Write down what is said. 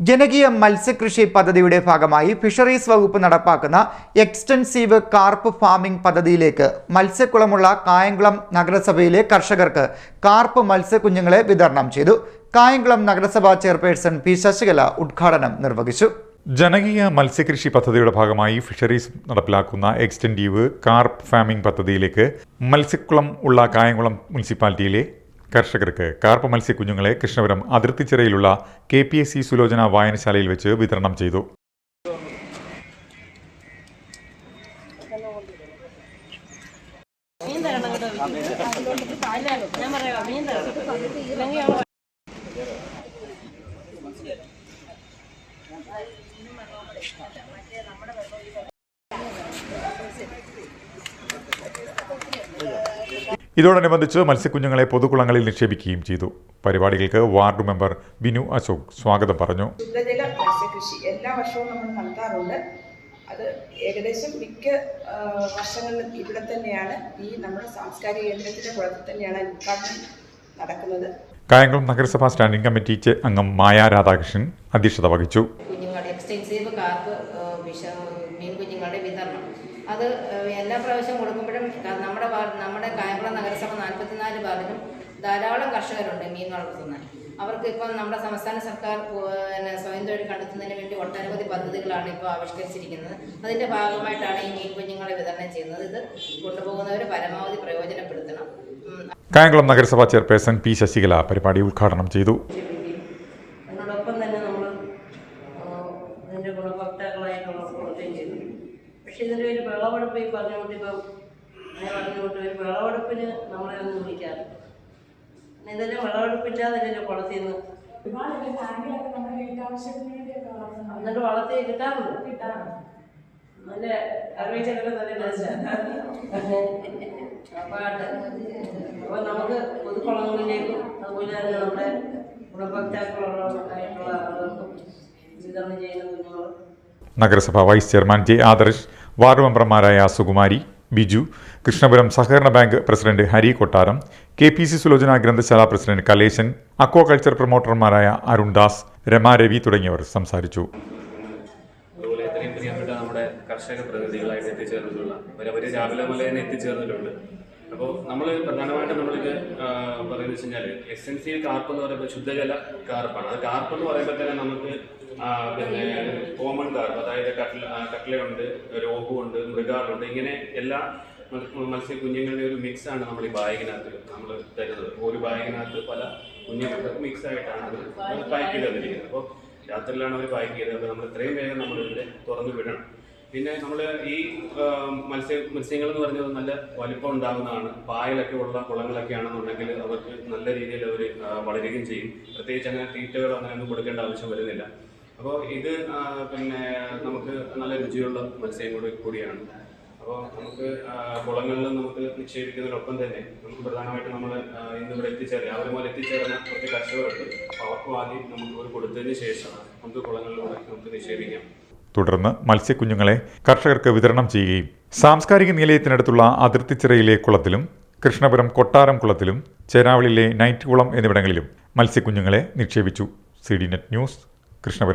ജനകീയ മത്സ്യകൃഷി പദ്ധതിയുടെ ഭാഗമായി ഫിഷറീസ് വകുപ്പ് നടപ്പാക്കുന്ന എക്സ്റ്റൻസീവ് കാർപ്പ് ഫാമിംഗ് പദ്ധതിയിലേക്ക് മത്സ്യക്കുളമുള്ള കായംകുളം നഗരസഭയിലെ കർഷകർക്ക് കാർപ്പ് മത്സ്യക്കുഞ്ഞുങ്ങളെ വിതരണം ചെയ്തു. കായംകുളം നഗരസഭാ ചെയർപേഴ്സൺ പി ശശികല ഉദ്ഘാടനം നിർവഹിച്ചു. ജനകീയ മത്സ്യകൃഷി പദ്ധതിയുടെ ഭാഗമായി ഫിഷറീസ് നടപ്പിലാക്കുന്ന എക്സ്റ്റന്റീവ് കാർപ്പ് ഫാമിംഗ് പദ്ധതിയിലേക്ക് മത്സ്യക്കുളം ഉള്ള കായംകുളം മുനിസിപ്പാലിറ്റിയിലെ കർഷകർക്ക് കാർപ്പ് മത്സ്യക്കുഞ്ഞുങ്ങളെ Krishnapuram അതിർത്തിച്ചിറയിലുള്ള K P S C Sulochana വായനശാലയിൽ വെച്ച് വിതരണം ചെയ്തു. ഇതോടനുബന്ധിച്ച് മത്സ്യക്കുഞ്ഞുങ്ങളെ പൊതുകുളങ്ങളിൽ നിക്ഷേപിക്കുകയും ചെയ്തു. പരിപാടികൾക്ക് വാർഡ് മെമ്പർ ബിനു അശോക് സ്വാഗതം പറഞ്ഞു. ശുദ്ധജല മത്സ്യകൃഷി എല്ലാ വർഷവും നമ്മൾ നടത്താറുണ്ട്. അത് ഏകദേശം മിക്ക വർഷങ്ങളിലും ഇവിടെ തന്നെയാണ്. ഈ നമ്മുടെ സാംസ്കാരിക കേന്ദ്രത്തിന്റെ കുളത്തിൽ തന്നെയാണ് ഉദ്ഘാടനം നടക്കുന്നത്. കായംകുളം നഗരസഭാ സ്റ്റാൻഡിംഗ് കമ്മിറ്റി അംഗം മായ രാധാകൃഷ്ണൻ അധ്യക്ഷത വഹിച്ചു. എക്സ്റ്റെൻസീവ് കാർപ്പ് ഏഹ്, വിഷ മീൻ കുഞ്ഞുങ്ങളുടെ വിതരണം. അത് എല്ലാ പ്രാവശ്യം കൊടുക്കുമ്പോഴും നമ്മുടെ നമ്മുടെ കായംകുളം നഗരസഭ നാൽപ്പത്തിനാല് വാർഡിലും ധാരാളം കർഷകരുണ്ട് മീൻ വളർത്തുന്ന അവർക്ക് ഇപ്പം നമ്മുടെ സംസ്ഥാന സർക്കാർ പിന്നെ സ്വയം തൊഴിൽ കണ്ടെത്തുന്നതിന് വേണ്ടി ഒട്ടനവധി പദ്ധതികളാണ് ഇപ്പോൾ ആവിഷ്കരിച്ചിരിക്കുന്നത്. അതിന്റെ ഭാഗമായിട്ടാണ് ഈ മീൻ കുഞ്ഞുങ്ങളെ വിതരണം ചെയ്യുന്നത്. ഇത് കൊണ്ടുപോകുന്നവർ പരമാവധി പ്രയോജനപ്പെടുത്തണം. കായംകുളം നഗരസഭാ ചെയർപേഴ്സൺ പി ശശികല പരിപാടി ഉദ്ഘാടനം ചെയ്തു അതിനോടൊപ്പം തന്നെ നമ്മൾ ഇതിന്റെ ഗുണഭോക്താക്കളായിട്ടുള്ള പ്രവർത്തനം ചെയ്യുന്നു പക്ഷേ ഇതിന്റെ ഒരു വിളവെടുപ്പ് ഈ പറഞ്ഞുകൊണ്ട് ഇപ്പം ഞാൻ പറഞ്ഞുകൊണ്ട് ഒരു വിളവെടുപ്പിന് നമ്മളെ ഒന്ന് വിളിക്കാറ് ഇതെല്ലാം വിളവെടുപ്പില്ലാതെ ഇതിന്റെ കുളത്തിൽ നിന്ന് എന്നിട്ട് വളർത്തി കിട്ടാറുണ്ട്. നല്ല അറിയിച്ചൊക്കെ നല്ല ടേസ്റ്റാണ് അപ്പോൾ നമുക്ക് പൊതുക്കുളങ്ങളിലേക്കും അതുപോലെ തന്നെ നമ്മുടെ ഗുണഭോക്താക്കളുള്ള വിതരണം ചെയ്യുന്ന കുഞ്ഞുങ്ങളും നഗരസഭ vice chairman J Adarsh ward മെമ്പർമാരായ സുകുമാരി ബിജു കൃഷ്ണപുരം സഹകരണ ബാങ്ക് പ്രസിഡന്റ് ഹരി കൊട്ടാരം കെ പി സി സുലോചന ഗ്രന്ഥശാല പ്രസിഡന്റ് കലേശൻ അക്വാകൾച്ചർ പ്രൊമോട്ടർമാരായ അരുൺദാസ് രമ രവി തുടങ്ങിയവർ സംസാരിച്ചു. അതുപോലെ എത്രയും പ്രിയപ്പെട്ട നമ്മുടെ കർഷക പ്രതിനിധികളായിട്ട് എത്തിച്ചേർന്നിട്ടുള്ള അവർ രാവിലെ മുതൽ തന്നെ എത്തിച്ചേർന്നിട്ടുണ്ട്. അപ്പോൾ നമ്മൾ പ്രധാനമായിട്ടും നമ്മളിത് പറയുന്നത് വെച്ച് കഴിഞ്ഞാൽ സി കാർപ്പ് എന്ന് പറയുമ്പോൾ ശുദ്ധജല കാർപ്പാണ് അത് കാർപ്പ് എന്ന് പറയുമ്പോൾ തന്നെ നമുക്ക് പിന്നെ കോമൺ കാർപ്പ് അതായത് കട്ടില കട്ടിലുണ്ട് കട്ട്ലയുണ്ട് രോഗുണ്ട് മൃഗാളുണ്ട് ഇങ്ങനെ എല്ലാ മത്സ്യ കുഞ്ഞുങ്ങളുടെ ഒരു മിക്സ് ആണ് നമ്മൾ ഈ ബാഗിനകത്ത് നമ്മൾ തരുന്നത്. ഒരു ബാഗിനകത്ത് പല കുഞ്ഞുങ്ങൾക്ക് മിക്സ് ആയിട്ടാണ് അത് പാക്ക് ചെയ്ത് തന്നിരിക്കുന്നത് അപ്പോൾ രാത്രിയിലാണ് അവർ പാക്ക് ചെയ്തത്. അപ്പോൾ നമ്മൾ ഇത്രയും വേഗം നമ്മൾ ഇതിനെ തുറന്നു വിടണം. പിന്നെ നമ്മൾ ഈ മത്സ്യ മത്സ്യങ്ങൾ എന്ന് പറഞ്ഞത് നല്ല വലിപ്പം ഉണ്ടാകുന്നതാണ്. പായലൊക്കെ ഉള്ള കുളങ്ങളൊക്കെ ആണെന്നുണ്ടെങ്കിൽ അവർക്ക് നല്ല രീതിയിൽ അവർ വളരുകയും ചെയ്യും. പ്രത്യേകിച്ച് അങ്ങനെ തീറ്റകളോ അങ്ങനെ ഒന്നും കൊടുക്കേണ്ട ആവശ്യം വരുന്നില്ല. അപ്പോൾ ഇത് പിന്നെ നമുക്ക് നല്ല രുചിയുള്ള മത്സ്യം കൂടി കൂടിയാണ്. അപ്പോൾ നമുക്ക് കുളങ്ങളിൽ നമുക്ക് നിക്ഷേപിക്കുന്നതിനൊപ്പം തന്നെ നമുക്ക് പ്രധാനമായിട്ട് നമ്മൾ ഇന്ന് ഇവിടെ എത്തിച്ചേരാം. അവർ മുതൽ എത്തിച്ചേരുന്ന കുറച്ച് കർഷകർക്ക് അപ്പോൾ ആദ്യം നമുക്ക് കൊടുത്തതിന് ശേഷം നമുക്ക് കുളങ്ങളിലൂടെ നമുക്ക് നിക്ഷേപിക്കാം. തുടർന്ന് മത്സ്യക്കുഞ്ഞുങ്ങളെ കർഷകർക്ക് വിതരണം ചെയ്യുകയും സാംസ്കാരിക നിലയത്തിനടുത്തുള്ള അതിർത്തിച്ചിറയിലെ കുളത്തിലും കൃഷ്ണപുരം കൊട്ടാരം കുളത്തിലും ചേരാവളിലെ നൈറ്റ് കുളം എന്നിവിടങ്ങളിലും മത്സ്യക്കുഞ്ഞുങ്ങളെ നിക്ഷേപിച്ചു. C net news Krishnapuram.